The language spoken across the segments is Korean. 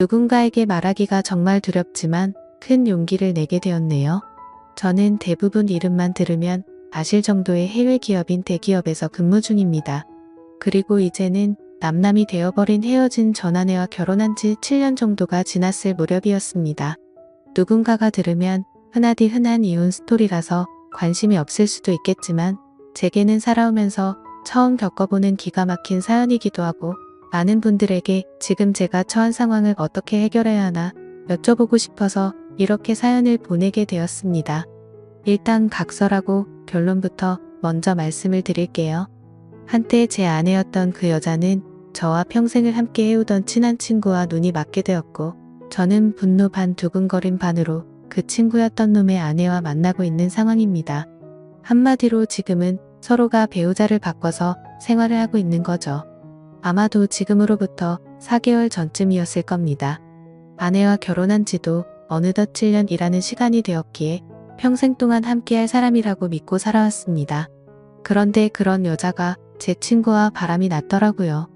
누군가에게 말하기가 정말 두렵지만 큰 용기를 내게 되었네요. 저는 대부분 이름만 들으면 아실 정도의 해외 기업인 대기업에서 근무 중입니다. 그리고 이제는 남남이 되어버린 헤어진 전 아내와 결혼한 지 7년 정도가 지났을 무렵이었습니다. 누군가가 들으면 흔하디 흔한 이혼 스토리라서 관심이 없을 수도 있겠지만 제게는 살아오면서 처음 겪어보는 기가 막힌 사연이기도 하고 많은 분들에게 지금 제가 처한 상황을 어떻게 해결해야 하나 여쭤보고 싶어서 이렇게 사연을 보내게 되었습니다. 일단 각설하고 결론부터 먼저 말씀을 드릴게요. 한때 제 아내였던 그 여자는 저와 평생을 함께 해오던 친한 친구와 눈이 맞게 되었고 저는 분노 반 두근거림 반으로 그 친구였던 놈의 아내와 만나고 있는 상황입니다. 한마디로 지금은 서로가 배우자를 바꿔서 생활을 하고 있는 거죠. 아마도 지금으로부터 4개월 전쯤이었을 겁니다. 아내와 결혼한 지도 어느덧 7년이라는 시간이 되었기에 평생 동안 함께할 사람이라고 믿고 살아왔습니다. 그런데 그런 여자가 제 친구와 바람이 났더라고요.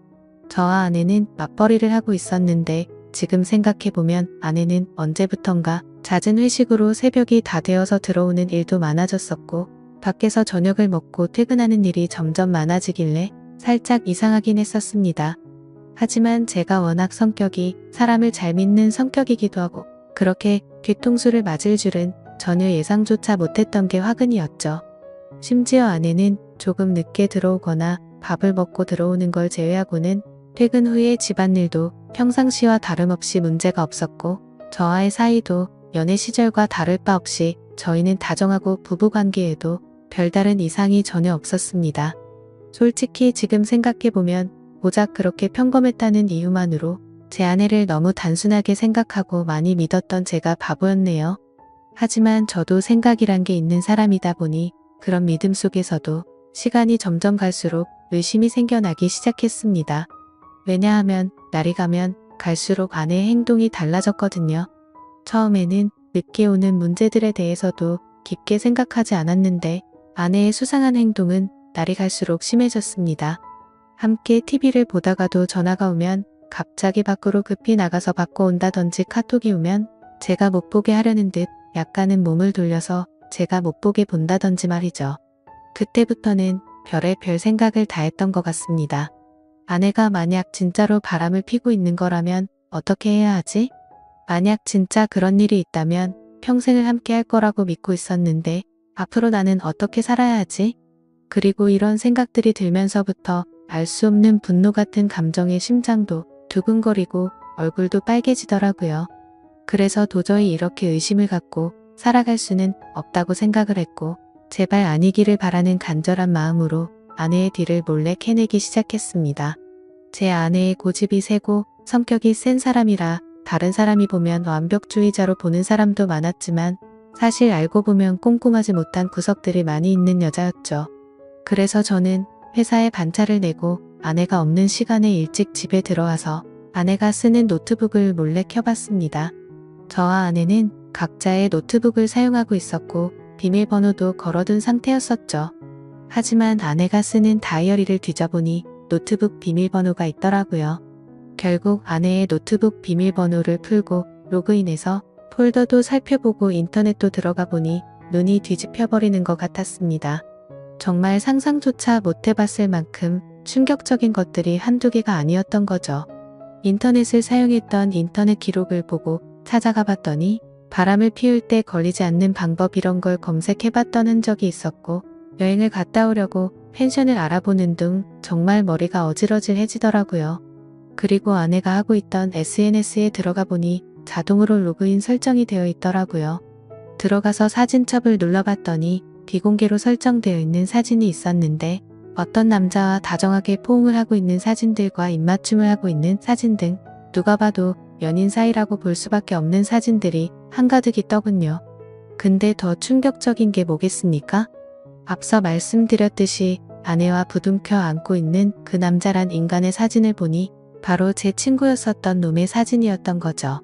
저와 아내는 맞벌이를 하고 있었는데 지금 생각해보면 아내는 언제부턴가 잦은 회식으로 새벽이 다 되어서 들어오는 일도 많아졌었고 밖에서 저녁을 먹고 퇴근하는 일이 점점 많아지길래 살짝 이상하긴 했었습니다. 하지만 제가 워낙 성격이 사람을 잘 믿는 성격이기도 하고 그렇게 뒤통수를 맞을 줄은 전혀 예상조차 못했던 게 화근이었죠. 심지어 아내는 조금 늦게 들어오거나 밥을 먹고 들어오는 걸 제외하고는 퇴근 후에 집안일도 평상시와 다름없이 문제가 없었고 저와의 사이도 연애 시절과 다를 바 없이 저희는 다정하고 부부관계에도 별다른 이상이 전혀 없었습니다. 솔직히 지금 생각해보면 고작 그렇게 평범했다는 이유만으로 제 아내를 너무 단순하게 생각하고 많이 믿었던 제가 바보였네요. 하지만 저도 생각이란 게 있는 사람이다 보니 그런 믿음 속에서도 시간이 점점 갈수록 의심이 생겨나기 시작했습니다. 왜냐하면 날이 가면 갈수록 아내의 행동이 달라졌거든요. 처음에는 늦게 오는 문제들에 대해서도 깊게 생각하지 않았는데 아내의 수상한 행동은 날이 갈수록 심해졌습니다. 함께 TV를 보다가도 전화가 오면 갑자기 밖으로 급히 나가서 받고 온다든지 카톡이 오면 제가 못 보게 하려는 듯 약간은 몸을 돌려서 제가 못 보게 본다든지 말이죠. 그때부터는 별의 별 생각을 다 했던 것 같습니다. 아내가 만약 진짜로 바람을 피고 있는 거라면 어떻게 해야 하지? 만약 진짜 그런 일이 있다면 평생을 함께 할 거라고 믿고 있었는데 앞으로 나는 어떻게 살아야 하지? 그리고 이런 생각들이 들면서부터 알 수 없는 분노 같은 감정의 심장도 두근거리고 얼굴도 빨개지더라고요. 그래서 도저히 이렇게 의심을 갖고 살아갈 수는 없다고 생각을 했고 제발 아니기를 바라는 간절한 마음으로 아내의 뒤를 몰래 캐내기 시작했습니다. 제 아내의 고집이 세고 성격이 센 사람이라 다른 사람이 보면 완벽주의자로 보는 사람도 많았지만 사실 알고 보면 꼼꼼하지 못한 구석들이 많이 있는 여자였죠. 그래서 저는 회사에 반차를 내고 아내가 없는 시간에 일찍 집에 들어와서 아내가 쓰는 노트북을 몰래 켜봤습니다. 저와 아내는 각자의 노트북을 사용하고 있었고 비밀번호도 걸어둔 상태였었죠. 하지만 아내가 쓰는 다이어리를 뒤져보니 노트북 비밀번호가 있더라고요. 결국 아내의 노트북 비밀번호를 풀고 로그인해서 폴더도 살펴보고 인터넷도 들어가 보니 눈이 뒤집혀버리는 것 같았습니다. 정말 상상조차 못 해봤을 만큼 충격적인 것들이 한두 개가 아니었던 거죠. 인터넷을 사용했던 인터넷 기록을 보고 찾아가 봤더니 바람을 피울 때 걸리지 않는 방법 이런 걸 검색해 봤던 흔적이 있었고 여행을 갔다 오려고 펜션을 알아보는 등 정말 머리가 어질어질해지더라고요. 그리고 아내가 하고 있던 SNS에 들어가 보니 자동으로 로그인 설정이 되어 있더라고요. 들어가서 사진첩을 눌러봤더니 비공개로 설정되어 있는 사진이 있었는데 어떤 남자와 다정하게 포옹을 하고 있는 사진들과 입맞춤을 하고 있는 사진 등 누가 봐도 연인 사이라고 볼 수밖에 없는 사진들이 한가득 있더군요. 근데 더 충격적인 게 뭐겠습니까? 앞서 말씀드렸듯이 아내와 부둥켜 안고 있는 그 남자란 인간의 사진을 보니 바로 제 친구였었던 놈의 사진이었던 거죠.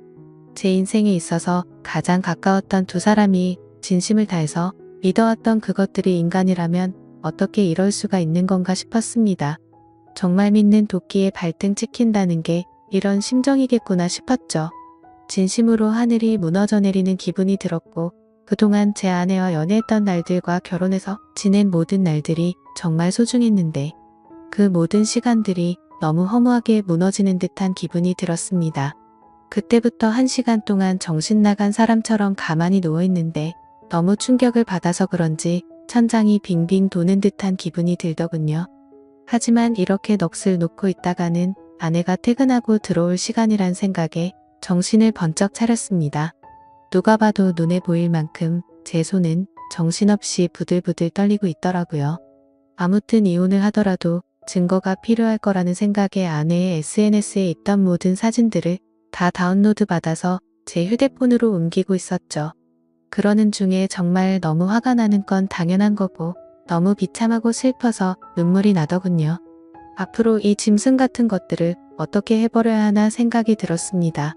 제 인생에 있어서 가장 가까웠던 두 사람이 진심을 다해서 믿어왔던 그것들이 인간이라면 어떻게 이럴 수가 있는 건가 싶었습니다. 정말 믿는 도끼에 발등 찍힌다는 게 이런 심정이겠구나 싶었죠. 진심으로 하늘이 무너져 내리는 기분이 들었고 그동안 제 아내와 연애했던 날들과 결혼해서 지낸 모든 날들이 정말 소중했는데 그 모든 시간들이 너무 허무하게 무너지는 듯한 기분이 들었습니다. 그때부터 한 시간 동안 정신 나간 사람처럼 가만히 누워 있는데 너무 충격을 받아서 그런지 천장이 빙빙 도는 듯한 기분이 들더군요. 하지만 이렇게 넋을 놓고 있다가는 아내가 퇴근하고 들어올 시간이란 생각에 정신을 번쩍 차렸습니다. 누가 봐도 눈에 보일 만큼 제 손은 정신없이 부들부들 떨리고 있더라고요. 아무튼 이혼을 하더라도 증거가 필요할 거라는 생각에 아내의 SNS에 있던 모든 사진들을 다 다운로드 받아서 제 휴대폰으로 옮기고 있었죠. 그러는 중에 정말 너무 화가 나는 건 당연한 거고 너무 비참하고 슬퍼서 눈물이 나더군요. 앞으로 이 짐승 같은 것들을 어떻게 해버려야 하나 생각이 들었습니다.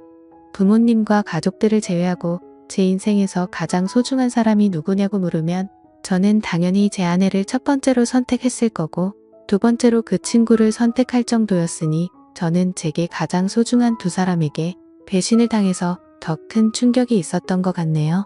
부모님과 가족들을 제외하고 제 인생에서 가장 소중한 사람이 누구냐고 물으면 저는 당연히 제 아내를 첫 번째로 선택했을 거고 두 번째로 그 친구를 선택할 정도였으니 저는 제게 가장 소중한 두 사람에게 배신을 당해서 더 큰 충격이 있었던 것 같네요.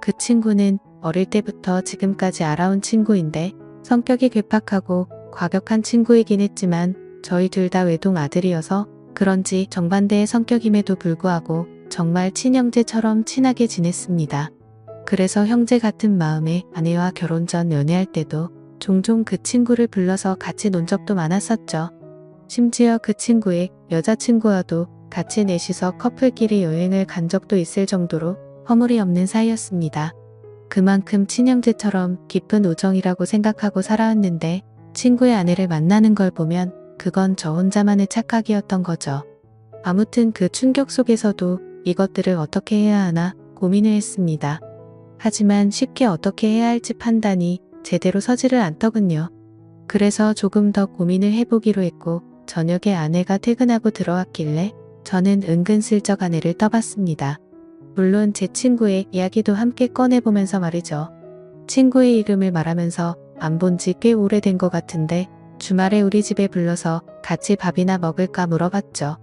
그 친구는 어릴 때부터 지금까지 알아온 친구인데 성격이 괴팍하고 과격한 친구이긴 했지만 저희 둘 다 외동 아들이어서 그런지 정반대의 성격임에도 불구하고 정말 친형제처럼 친하게 지냈습니다. 그래서 형제 같은 마음에 아내와 결혼 전 연애할 때도 종종 그 친구를 불러서 같이 논 적도 많았었죠. 심지어 그 친구의 여자친구와도 같이 넷이서 커플끼리 여행을 간 적도 있을 정도로 허물이 없는 사이였습니다. 그만큼 친형제처럼 깊은 우정이라고 생각하고 살아왔는데 친구의 아내를 만나는 걸 보면 그건 저 혼자만의 착각이었던 거죠. 아무튼 그 충격 속에서도 이것들을 어떻게 해야 하나 고민을 했습니다. 하지만 쉽게 어떻게 해야 할지 판단이 제대로 서지를 않더군요. 그래서 조금 더 고민을 해보기로 했고 저녁에 아내가 퇴근하고 들어왔길래 저는 은근슬쩍 아내를 떠봤습니다. 물론 제 친구의 이야기도 함께 꺼내보면서 말이죠. 친구의 이름을 말하면서 안 본 지 꽤 오래된 것 같은데 주말에 우리 집에 불러서 같이 밥이나 먹을까 물어봤죠.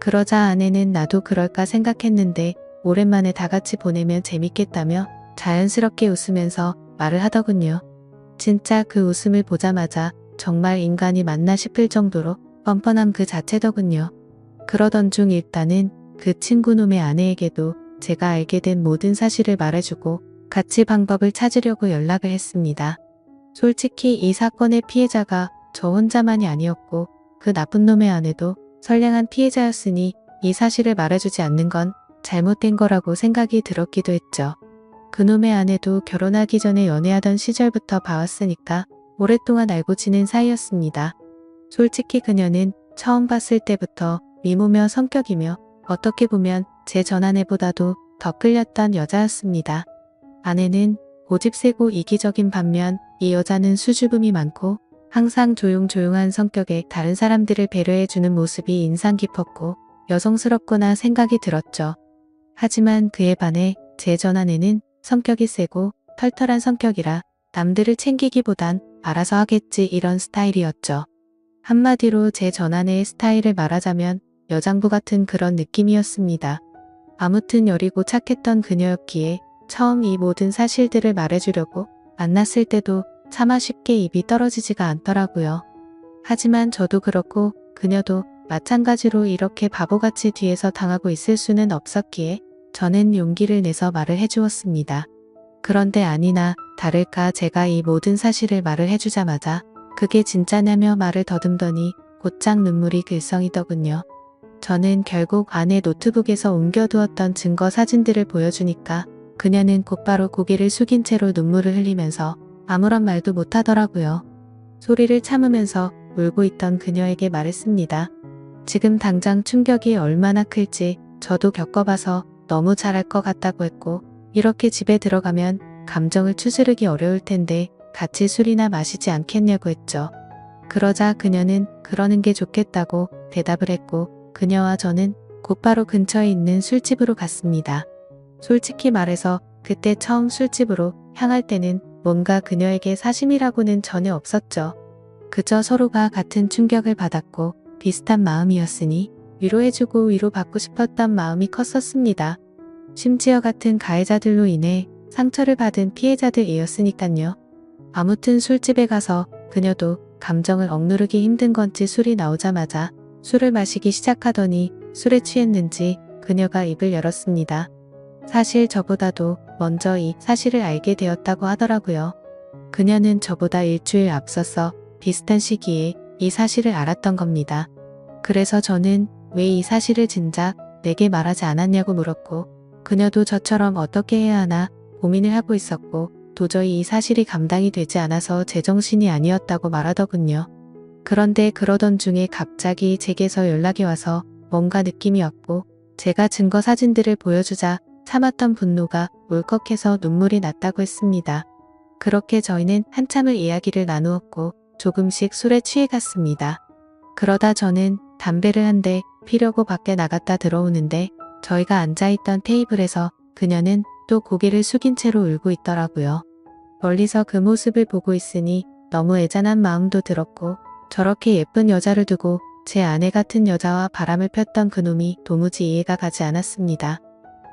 그러자 아내는 나도 그럴까 생각했는데 오랜만에 다 같이 보내면 재밌겠다며 자연스럽게 웃으면서 말을 하더군요. 진짜 그 웃음을 보자마자 정말 인간이 맞나 싶을 정도로 뻔뻔함 그 자체더군요. 그러던 중 일단은 그 친구놈의 아내에게도 제가 알게 된 모든 사실을 말해주고 같이 방법을 찾으려고 연락을 했습니다. 솔직히 이 사건의 피해자가 저 혼자만이 아니었고 그 나쁜 놈의 아내도 선량한 피해자였으니 이 사실을 말해주지 않는 건 잘못된 거라고 생각이 들었기도 했죠. 그놈의 아내도 결혼하기 전에 연애하던 시절부터 봐왔으니까 오랫동안 알고 지낸 사이였습니다. 솔직히 그녀는 처음 봤을 때부터 미모며 성격이며 어떻게 보면 제 전아내보다도 더 끌렸던 여자였습니다. 아내는 고집 세고 이기적인 반면 이 여자는 수줍음이 많고 항상 조용조용한 성격에 다른 사람들을 배려해주는 모습이 인상 깊었고 여성스럽거나 생각이 들었죠. 하지만 그에 반해 제 전아내는 성격이 세고 털털한 성격이라 남들을 챙기기보단 알아서 하겠지 이런 스타일이었죠. 한마디로 제 전아내의 스타일을 말하자면 여장부 같은 그런 느낌이었습니다. 아무튼 여리고 착했던 그녀였기에 처음 이 모든 사실들을 말해주려고 만났을 때도 차마 쉽게 입이 떨어지지가 않더라고요. 하지만 저도 그렇고 그녀도 마찬가지로 이렇게 바보같이 뒤에서 당하고 있을 수는 없었기에 저는 용기를 내서 말을 해주었습니다. 그런데 아니나 다를까 제가 이 모든 사실을 말을 해주자마자 그게 진짜냐며 말을 더듬더니 곧장 눈물이 글썽이더군요. 저는 결국 아내 노트북에서 옮겨두었던 증거 사진들을 보여주니까 그녀는 곧바로 고개를 숙인 채로 눈물을 흘리면서 아무런 말도 못하더라고요. 소리를 참으면서 울고 있던 그녀에게 말했습니다. 지금 당장 충격이 얼마나 클지 저도 겪어봐서 너무 잘할 것 같다고 했고 이렇게 집에 들어가면 감정을 추스르기 어려울 텐데 같이 술이나 마시지 않겠냐고 했죠. 그러자 그녀는 그러는 게 좋겠다고 대답을 했고 그녀와 저는 곧바로 근처에 있는 술집으로 갔습니다. 솔직히 말해서 그때 처음 술집으로 향할 때는 뭔가 그녀에게 사심이라고는 전혀 없었죠. 그저 서로가 같은 충격을 받았고 비슷한 마음이었으니 위로해주고 위로받고 싶었던 마음이 컸었습니다. 심지어 같은 가해자들로 인해 상처를 받은 피해자들이었으니깐요. 아무튼 술집에 가서 그녀도 감정을 억누르기 힘든 건지 술이 나오자마자 술을 마시기 시작하더니 술에 취했는지 그녀가 입을 열었습니다. 사실 저보다도 먼저 이 사실을 알게 되었다고 하더라고요. 그녀는 저보다 일주일 앞서서 비슷한 시기에 이 사실을 알았던 겁니다. 그래서 저는 왜 이 사실을 진작 내게 말하지 않았냐고 물었고 그녀도 저처럼 어떻게 해야 하나 고민을 하고 있었고 도저히 이 사실이 감당이 되지 않아서 제정신이 아니었다고 말하더군요. 그런데 그러던 중에 갑자기 제게서 연락이 와서 뭔가 느낌이 왔고 제가 증거 사진들을 보여주자 참았던 분노가 울컥해서 눈물이 났다고 했습니다. 그렇게 저희는 한참을 이야기를 나누었고 조금씩 술에 취해갔습니다. 그러다 저는 담배를 한 대 피려고 밖에 나갔다 들어오는데 저희가 앉아있던 테이블에서 그녀는 또 고개를 숙인 채로 울고 있더라고요. 멀리서 그 모습을 보고 있으니 너무 애잔한 마음도 들었고 저렇게 예쁜 여자를 두고 제 아내 같은 여자와 바람을 폈던 그놈이 도무지 이해가 가지 않았습니다.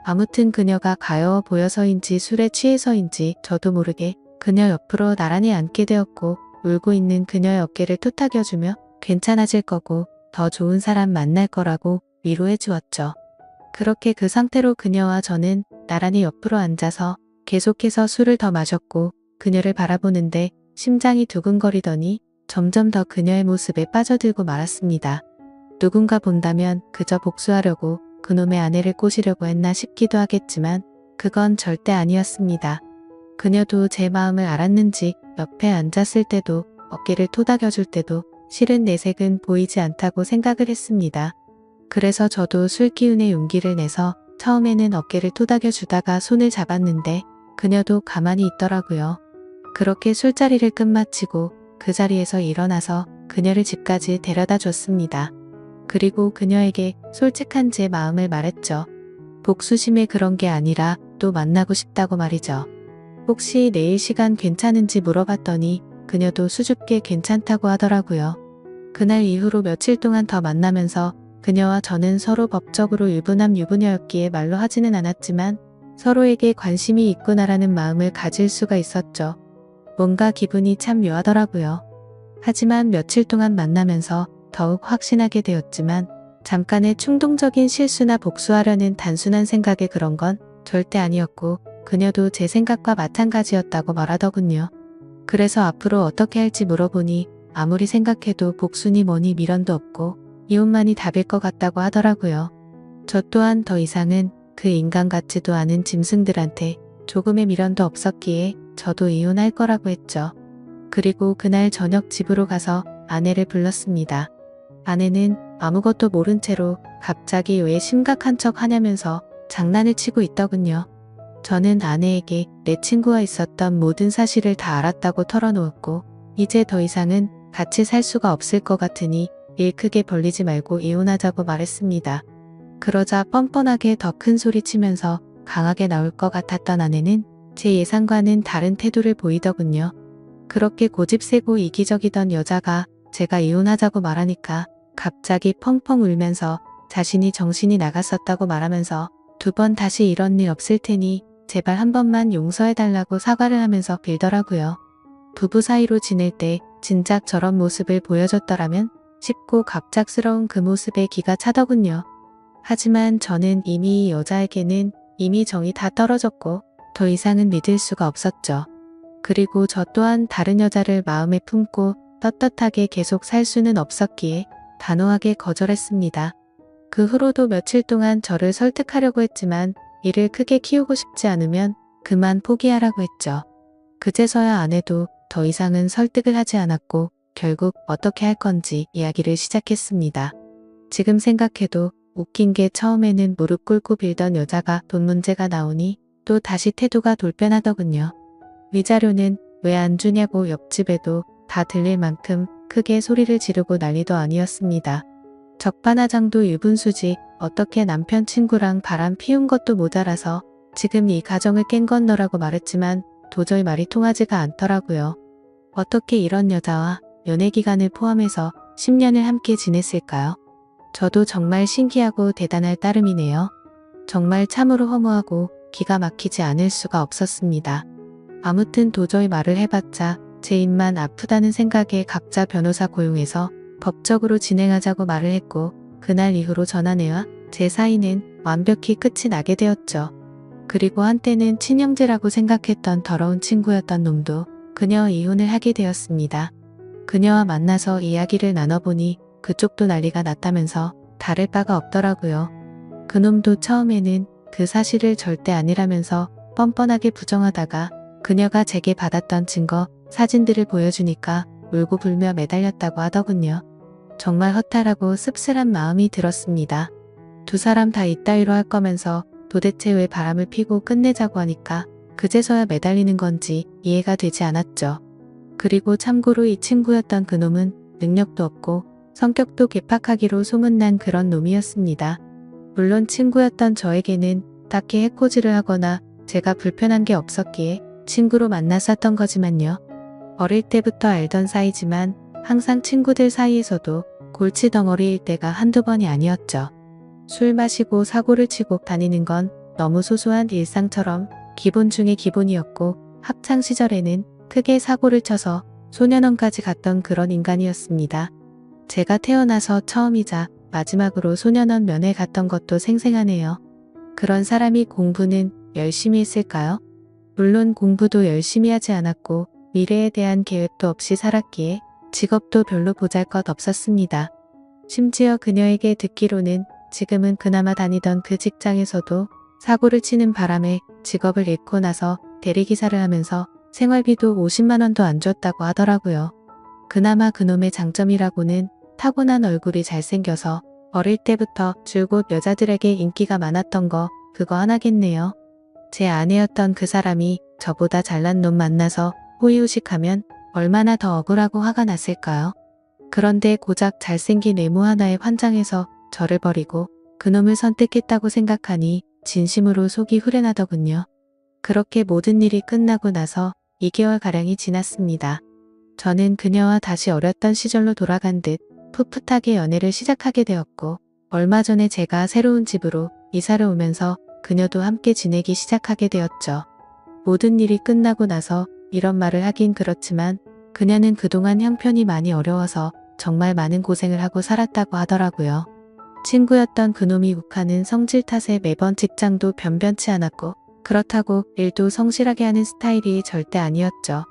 아무튼 그녀가 가여워 보여서인지 술에 취해서인지 저도 모르게 그녀 옆으로 나란히 앉게 되었고 울고 있는 그녀의 어깨를 토닥여주며 괜찮아질 거고 더 좋은 사람 만날 거라고 위로해 주었죠. 그렇게 그 상태로 그녀와 저는 나란히 옆으로 앉아서 계속해서 술을 더 마셨고 그녀를 바라보는데 심장이 두근거리더니 점점 더 그녀의 모습에 빠져들고 말았습니다. 누군가 본다면 그저 복수하려고 그놈의 아내를 꼬시려고 했나 싶기도 하겠지만 그건 절대 아니었습니다. 그녀도 제 마음을 알았는지 옆에 앉았을 때도 어깨를 토닥여줄 때도 실은 내색은 보이지 않다고 생각을 했습니다. 그래서 저도 술 기운의 용기를 내서 처음에는 어깨를 토닥여 주다가 손을 잡았는데 그녀도 가만히 있더라고요. 그렇게 술자리를 끝마치고 그 자리에서 일어나서 그녀를 집까지 데려다 줬습니다. 그리고 그녀에게 솔직한 제 마음을 말했죠. 복수심에 그런 게 아니라 또 만나고 싶다고 말이죠. 혹시 내일 시간 괜찮은지 물어봤더니 그녀도 수줍게 괜찮다고 하더라고요. 그날 이후로 며칠 동안 더 만나면서 그녀와 저는 서로 법적으로 유부남 유부녀였기에 말로 하지는 않았지만 서로에게 관심이 있구나라는 마음을 가질 수가 있었죠. 뭔가 기분이 참 묘하더라고요. 하지만 며칠 동안 만나면서 더욱 확신하게 되었지만 잠깐의 충동적인 실수나 복수하려는 단순한 생각에 그런 건 절대 아니었고 그녀도 제 생각과 마찬가지였다고 말하더군요. 그래서 앞으로 어떻게 할지 물어보니 아무리 생각해도 복순이 뭐니 미련도 없고 이혼만이 답일 것 같다고 하더라고요. 저 또한 더 이상은 그 인간 같지도 않은 짐승들한테 조금의 미련도 없었기에 저도 이혼할 거라고 했죠. 그리고 그날 저녁 집으로 가서 아내를 불렀습니다. 아내는 아무것도 모른 채로 갑자기 왜 심각한 척 하냐면서 장난을 치고 있더군요. 저는 아내에게 내 친구와 있었던 모든 사실을 다 알았다고 털어놓았고 이제 더 이상은 같이 살 수가 없을 것 같으니 일 크게 벌리지 말고 이혼하자고 말했습니다. 그러자 뻔뻔하게 더 큰 소리 치면서 강하게 나올 것 같았던 아내는 제 예상과는 다른 태도를 보이더군요. 그렇게 고집세고 이기적이던 여자가 제가 이혼하자고 말하니까 갑자기 펑펑 울면서 자신이 정신이 나갔었다고 말하면서 두 번 다시 이런 일 없을 테니 제발 한 번만 용서해달라고 사과를 하면서 빌더라고요. 부부 사이로 지낼 때 진작 저런 모습을 보여줬더라면 쉽고 갑작스러운 그 모습에 기가 차더군요. 하지만 저는 이미 이 여자에게는 이미 정이 다 떨어졌고 더 이상은 믿을 수가 없었죠. 그리고 저 또한 다른 여자를 마음에 품고 떳떳하게 계속 살 수는 없었기에 단호하게 거절했습니다. 그 후로도 며칠 동안 저를 설득하려고 했지만 이를 크게 키우고 싶지 않으면 그만 포기하라고 했죠. 그제서야 아내도 더 이상은 설득을 하지 않았고 결국 어떻게 할 건지 이야기를 시작했습니다. 지금 생각해도 웃긴 게 처음에는 무릎 꿇고 빌던 여자가 돈 문제가 나오니 또 다시 태도가 돌변하더군요. 위자료는 왜 안 주냐고 옆집에도 다 들릴 만큼 크게 소리를 지르고 난리도 아니었습니다. 적반하장도 유분수지 어떻게 남편 친구랑 바람 피운 것도 모자라서 지금 이 가정을 깬 건 너라고 말했지만 도저히 말이 통하지가 않더라고요. 어떻게 이런 여자와 연애 기간을 포함해서 10년을 함께 지냈을까요? 저도 정말 신기하고 대단할 따름이네요. 정말 참으로 허무하고 기가 막히지 않을 수가 없었습니다. 아무튼 도저히 말을 해봤자 제 입만 아프다는 생각에 각자 변호사 고용해서 법적으로 진행하자고 말을 했고 그날 이후로 전아내와 제 사이는 완벽히 끝이 나게 되었죠. 그리고 한때는 친형제라고 생각했던 더러운 친구였던 놈도 그녀 이혼을 하게 되었습니다. 그녀와 만나서 이야기를 나눠보니 그쪽도 난리가 났다면서 다를 바가 없더라고요. 그놈도 처음에는 그 사실을 절대 아니라면서 뻔뻔하게 부정하다가 그녀가 제게 받았던 증거, 사진들을 보여주니까 울고 불며 매달렸다고 하더군요. 정말 허탈하고 씁쓸한 마음이 들었습니다. 두 사람 다 이따위로 할 거면서 도대체 왜 바람을 피고 끝내자고 하니까 그제서야 매달리는 건지 이해가 되지 않았죠. 그리고 참고로 이 친구였던 그놈은 능력도 없고 성격도 개팍하기로 소문난 그런 놈이었습니다. 물론 친구였던 저에게는 딱히 해코지를 하거나 제가 불편한 게 없었기에 친구로 만났었던 거지만요. 어릴 때부터 알던 사이지만 항상 친구들 사이에서도 골치 덩어리일 때가 한두 번이 아니었죠. 술 마시고 사고를 치고 다니는 건 너무 소소한 일상처럼 기본 중의 기본이었고 학창 시절에는 크게 사고를 쳐서 소년원까지 갔던 그런 인간이었습니다. 제가 태어나서 처음이자 마지막으로 소년원 면회 갔던 것도 생생하네요. 그런 사람이 공부는 열심히 했을까요? 물론 공부도 열심히 하지 않았고 미래에 대한 계획도 없이 살았기에 직업도 별로 보잘것 없었습니다. 심지어 그녀에게 듣기로는 지금은 그나마 다니던 그 직장에서도 사고를 치는 바람에 직업을 잃고 나서 대리기사를 하면서 생활비도 50만원도 안 줬다고 하더라고요. 그나마 그놈의 장점이라고는 타고난 얼굴이 잘생겨서 어릴 때부터 줄곧 여자들에게 인기가 많았던 거 그거 하나겠네요. 제 아내였던 그 사람이 저보다 잘난 놈 만나서 호의호식하면 얼마나 더 억울하고 화가 났을까요? 그런데 고작 잘생긴 외모 하나에 환장해서 저를 버리고 그놈을 선택했다고 생각하니 진심으로 속이 후련하더군요. 그렇게 모든 일이 끝나고 나서 2개월가량이 지났습니다. 저는 그녀와 다시 어렸던 시절로 돌아간 듯 풋풋하게 연애를 시작하게 되었고 얼마 전에 제가 새로운 집으로 이사를 오면서 그녀도 함께 지내기 시작하게 되었죠. 모든 일이 끝나고 나서 이런 말을 하긴 그렇지만 그녀는 그동안 형편이 많이 어려워서 정말 많은 고생을 하고 살았다고 하더라고요. 친구였던 그놈이 욱하는 성질 탓에 매번 직장도 변변치 않았고 그렇다고 일도 성실하게 하는 스타일이 절대 아니었죠.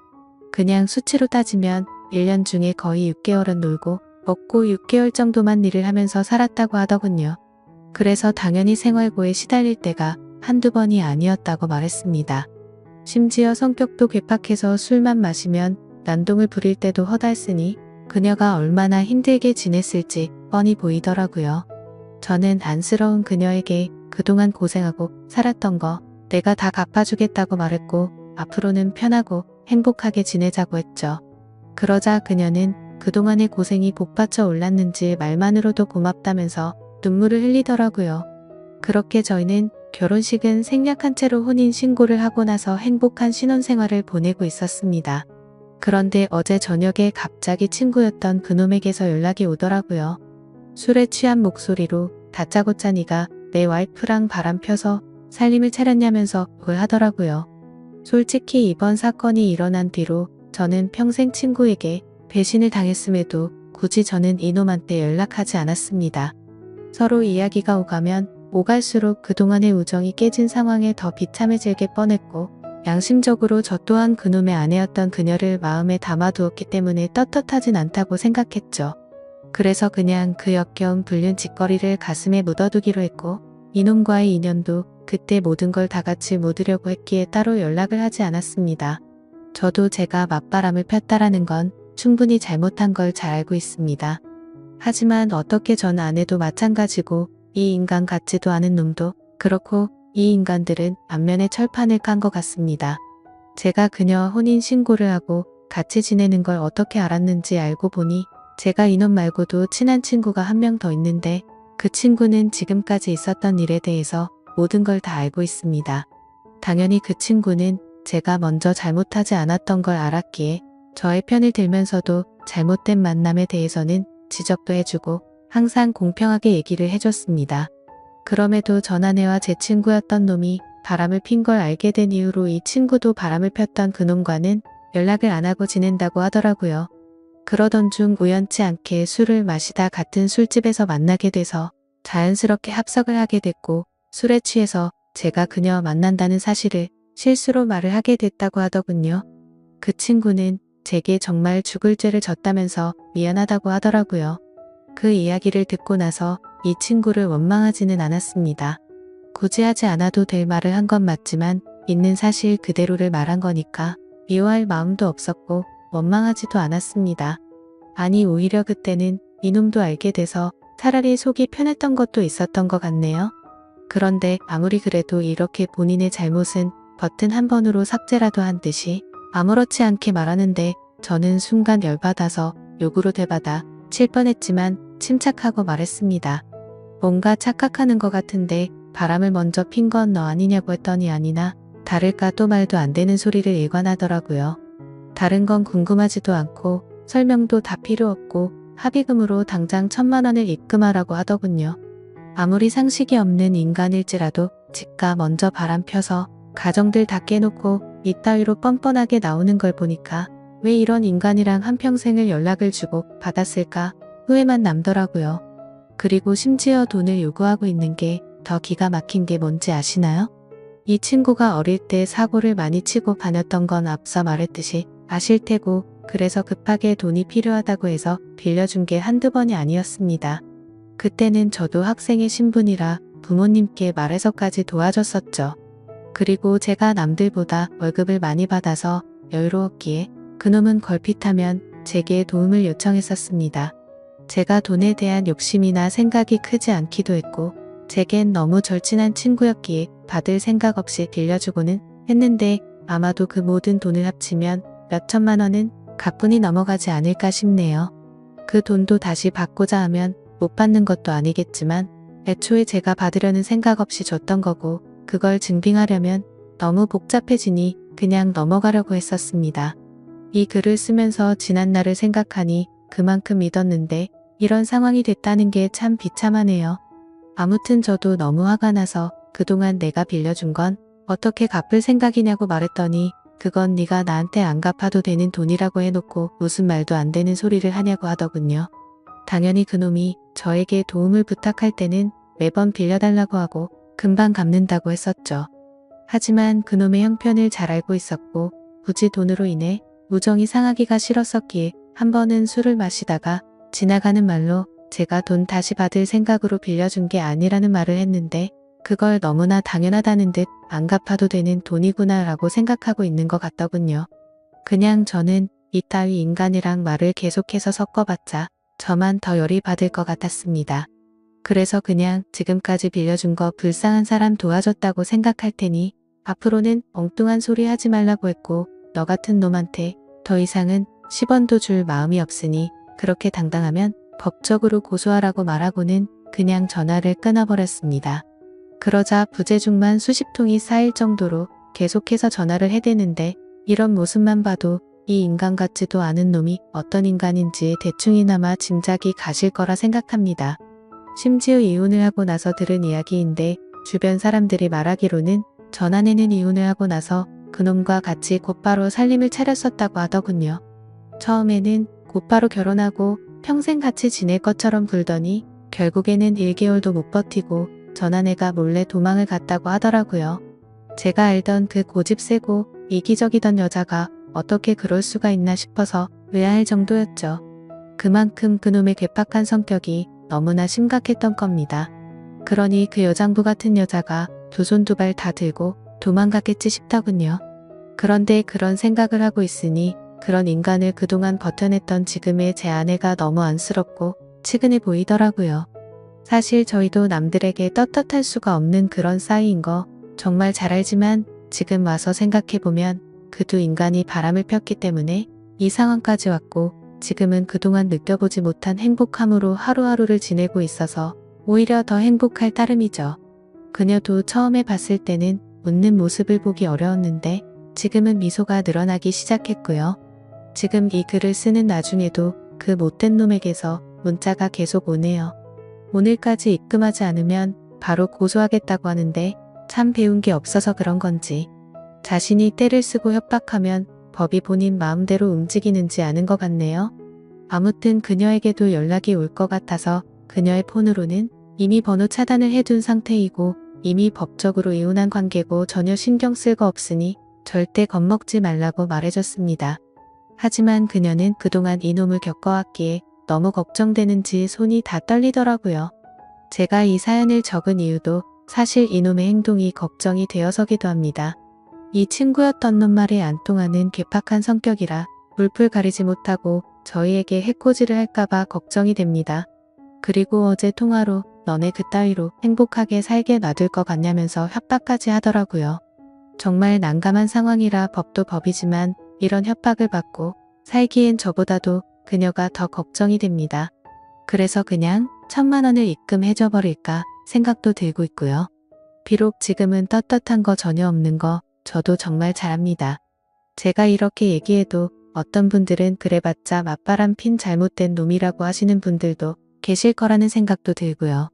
그냥 수치로 따지면 1년 중에 거의 6개월은 놀고 먹고 6개월 정도만 일을 하면서 살았다고 하더군요. 그래서 당연히 생활고에 시달릴 때가 한두 번이 아니었다고 말했습니다. 심지어 성격도 괴팍해서 술만 마시면 난동을 부릴 때도 허달쓰니 그녀가 얼마나 힘들게 지냈을지 뻔히 보이더라고요. 저는 안쓰러운 그녀에게 그동안 고생하고 살았던 거 내가 다 갚아주겠다고 말했고 앞으로는 편하고 행복하게 지내자고 했죠. 그러자 그녀는 그동안의 고생이 복받쳐 올랐는지 말만으로도 고맙다면서 눈물을 흘리더라고요. 그렇게 저희는 결혼식은 생략한 채로 혼인 신고를 하고 나서 행복한 신혼생활을 보내고 있었습니다. 그런데 어제 저녁에 갑자기 친구였던 그놈에게서 연락이 오더라고요. 술에 취한 목소리로 다짜고짜 네가 내 와이프랑 바람 펴서 살림을 차렸냐면서 뭘 하더라고요. 솔직히 이번 사건이 일어난 뒤로 저는 평생 친구에게 배신을 당했음에도 굳이 저는 이놈한테 연락하지 않았습니다. 서로 이야기가 오가면 오갈수록 그동안의 우정이 깨진 상황에 더 비참해질게 뻔했고 양심적으로 저 또한 그놈의 아내였던 그녀를 마음에 담아두었기 때문에 떳떳하진 않다고 생각했죠. 그래서 그냥 그 역겨운 불륜 짓거리를 가슴에 묻어두기로 했고 이놈과의 인연도 그때 모든 걸 다 같이 묻으려고 했기에 따로 연락을 하지 않았습니다. 저도 제가 맞바람을 폈다라는 건 충분히 잘못한 걸 잘 알고 있습니다. 하지만 어떻게 전 아내도 마찬가지고 이 인간 같지도 않은 놈도 그렇고 이 인간들은 안면에 철판을 깐 것 같습니다. 제가 그녀와 혼인 신고를 하고 같이 지내는 걸 어떻게 알았는지 알고 보니 제가 이놈 말고도 친한 친구가 한 명 더 있는데 그 친구는 지금까지 있었던 일에 대해서 모든 걸 다 알고 있습니다. 당연히 그 친구는 제가 먼저 잘못하지 않았던 걸 알았기에 저의 편을 들면서도 잘못된 만남에 대해서는 지적도 해주고 항상 공평하게 얘기를 해줬습니다. 그럼에도 전 아내와 제 친구였던 놈이 바람을 핀 걸 알게 된 이후로 이 친구도 바람을 폈던 그놈과는 연락을 안 하고 지낸다고 하더라고요. 그러던 중 우연치 않게 술을 마시다 같은 술집에서 만나게 돼서 자연스럽게 합석을 하게 됐고 술에 취해서 제가 그녀 만난다는 사실을 실수로 말을 하게 됐다고 하더군요. 그 친구는 제게 정말 죽을 죄를 졌다면서 미안하다고 하더라고요. 그 이야기를 듣고 나서 이 친구를 원망하지는 않았습니다. 굳이 하지 않아도 될 말을 한 건 맞지만 있는 사실 그대로를 말한 거니까 미워할 마음도 없었고 원망하지도 않았습니다. 아니 오히려 그때는 이놈도 알게 돼서 차라리 속이 편했던 것도 있었던 것 같네요. 그런데 아무리 그래도 이렇게 본인의 잘못은 버튼 한 번으로 삭제라도 한 듯이 아무렇지 않게 말하는데 저는 순간 열받아서 욕으로 대받아 칠 뻔했지만 침착하고 말했습니다. 뭔가 착각하는 것 같은데 바람을 먼저 핀 건 너 아니냐고 했더니 아니나 다를까 또 말도 안 되는 소리를 일관하더라고요. 다른 건 궁금하지도 않고 설명도 다 필요 없고 합의금으로 당장 천만 원을 입금하라고 하더군요. 아무리 상식이 없는 인간일지라도 집가 먼저 바람 펴서 가정들 다 깨놓고 이따위로 뻔뻔하게 나오는 걸 보니까 왜 이런 인간이랑 한평생을 연락을 주고 받았을까 후회만 남더라고요. 그리고 심지어 돈을 요구하고 있는 게 더 기가 막힌 게 뭔지 아시나요? 이 친구가 어릴 때 사고를 많이 치고 다녔던 건 앞서 말했듯이 아실 테고 그래서 급하게 돈이 필요하다고 해서 빌려준 게 한두 번이 아니었습니다. 그때는 저도 학생의 신분이라 부모님께 말해서까지 도와줬었죠. 그리고 제가 남들보다 월급을 많이 받아서 여유로웠기에 그놈은 걸핏하면 제게 도움을 요청했었습니다. 제가 돈에 대한 욕심이나 생각이 크지 않기도 했고 제겐 너무 절친한 친구였기에 받을 생각 없이 빌려주고는 했는데 아마도 그 모든 돈을 합치면 몇 천만 원은 가뿐히 넘어가지 않을까 싶네요. 그 돈도 다시 받고자 하면 못 받는 것도 아니겠지만 애초에 제가 받으려는 생각 없이 줬던 거고 그걸 증빙하려면 너무 복잡해지니 그냥 넘어가려고 했었습니다. 이 글을 쓰면서 지난 날을 생각하니 그만큼 믿었는데 이런 상황이 됐다는 게 참 비참하네요. 아무튼 저도 너무 화가 나서 그동안 내가 빌려준 건 어떻게 갚을 생각이냐고 말했더니 그건 네가 나한테 안 갚아도 되는 돈이라고 해놓고 무슨 말도 안 되는 소리를 하냐고 하더군요. 당연히 그놈이 저에게 도움을 부탁할 때는 매번 빌려달라고 하고 금방 갚는다고 했었죠. 하지만 그놈의 형편을 잘 알고 있었고 굳이 돈으로 인해 우정이 상하기가 싫었었기에 한 번은 술을 마시다가 지나가는 말로 제가 돈 다시 받을 생각으로 빌려준 게 아니라는 말을 했는데 그걸 너무나 당연하다는 듯 안 갚아도 되는 돈이구나 라고 생각하고 있는 것 같더군요. 그냥 저는 이따위 인간이랑 말을 계속해서 섞어봤자 저만 더 열이 받을 것 같았습니다. 그래서 그냥 지금까지 빌려준 거 불쌍한 사람 도와줬다고 생각할 테니 앞으로는 엉뚱한 소리 하지 말라고 했고 너 같은 놈한테 더 이상은 10원도 줄 마음이 없으니 그렇게 당당하면 법적으로 고소하라고 말하고는 그냥 전화를 끊어버렸습니다. 그러자 부재중만 수십 통이 쌓일 정도로 계속해서 전화를 해대는데 이런 모습만 봐도 이 인간 같지도 않은 놈이 어떤 인간인지 대충이나마 짐작이 가실 거라 생각합니다. 심지어 이혼을 하고 나서 들은 이야기인데 주변 사람들이 말하기로는 전 아내는 이혼을 하고 나서 그놈과 같이 곧바로 살림을 차렸었다고 하더군요. 처음에는 곧바로 결혼하고 평생 같이 지낼 것처럼 굴더니 결국에는 1개월도 못 버티고 전 아내가 몰래 도망을 갔다고 하더라고요. 제가 알던 그 고집 세고 이기적이던 여자가 어떻게 그럴 수가 있나 싶어서 의아할 정도였죠. 그만큼 그놈의 괴팍한 성격이 너무나 심각했던 겁니다. 그러니 그 여장부 같은 여자가 두 손 두 발 다 들고 도망갔겠지 싶더군요. 그런데 그런 생각을 하고 있으니 그런 인간을 그동안 버텨냈던 지금의 제 아내가 너무 안쓰럽고 치근해 보이더라고요. 사실 저희도 남들에게 떳떳할 수가 없는 그런 사이인 거 정말 잘 알지만 지금 와서 생각해보면 그 두 인간이 바람을 폈기 때문에 이 상황까지 왔고 지금은 그동안 느껴보지 못한 행복함으로 하루하루를 지내고 있어서 오히려 더 행복할 따름이죠. 그녀도 처음에 봤을 때는 웃는 모습을 보기 어려웠는데 지금은 미소가 늘어나기 시작했고요. 지금 이 글을 쓰는 나중에도 그 못된 놈에게서 문자가 계속 오네요. 오늘까지 입금하지 않으면 바로 고소하겠다고 하는데 참 배운 게 없어서 그런 건지 자신이 때를 쓰고 협박하면 법이 본인 마음대로 움직이는지 아는 것 같네요. 아무튼 그녀에게도 연락이 올 것 같아서 그녀의 폰으로는 이미 번호 차단을 해둔 상태이고 이미 법적으로 이혼한 관계고 전혀 신경 쓸 거 없으니 절대 겁먹지 말라고 말해줬습니다. 하지만 그녀는 그동안 이놈을 겪어왔기에 너무 걱정되는지 손이 다 떨리더라고요. 제가 이 사연을 적은 이유도 사실 이놈의 행동이 걱정이 되어서기도 합니다. 이 친구였던 놈 말에 안 통하는 괴팍한 성격이라 물풀 가리지 못하고 저희에게 해코지를 할까봐 걱정이 됩니다. 그리고 어제 통화로 너네 그따위로 행복하게 살게 놔둘 것 같냐면서 협박까지 하더라고요. 정말 난감한 상황이라 법도 법이지만 이런 협박을 받고 살기엔 저보다도 그녀가 더 걱정이 됩니다. 그래서 그냥 천만 원을 입금해줘 버릴까 생각도 들고 있고요. 비록 지금은 떳떳한 거 전혀 없는 거 저도 정말 잘합니다. 제가 이렇게 얘기해도 어떤 분들은 그래봤자 맞바람 핀 잘못된 놈이라고 하시는 분들도 계실 거라는 생각도 들고요.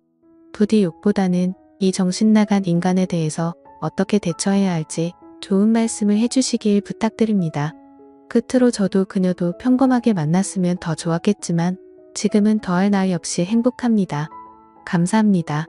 부디 욕보다는 이 정신 나간 인간에 대해서 어떻게 대처해야 할지 좋은 말씀을 해주시길 부탁드립니다. 끝으로 저도 그녀도 평범하게 만났으면 더 좋았겠지만 지금은 더할 나위 없이 행복합니다. 감사합니다.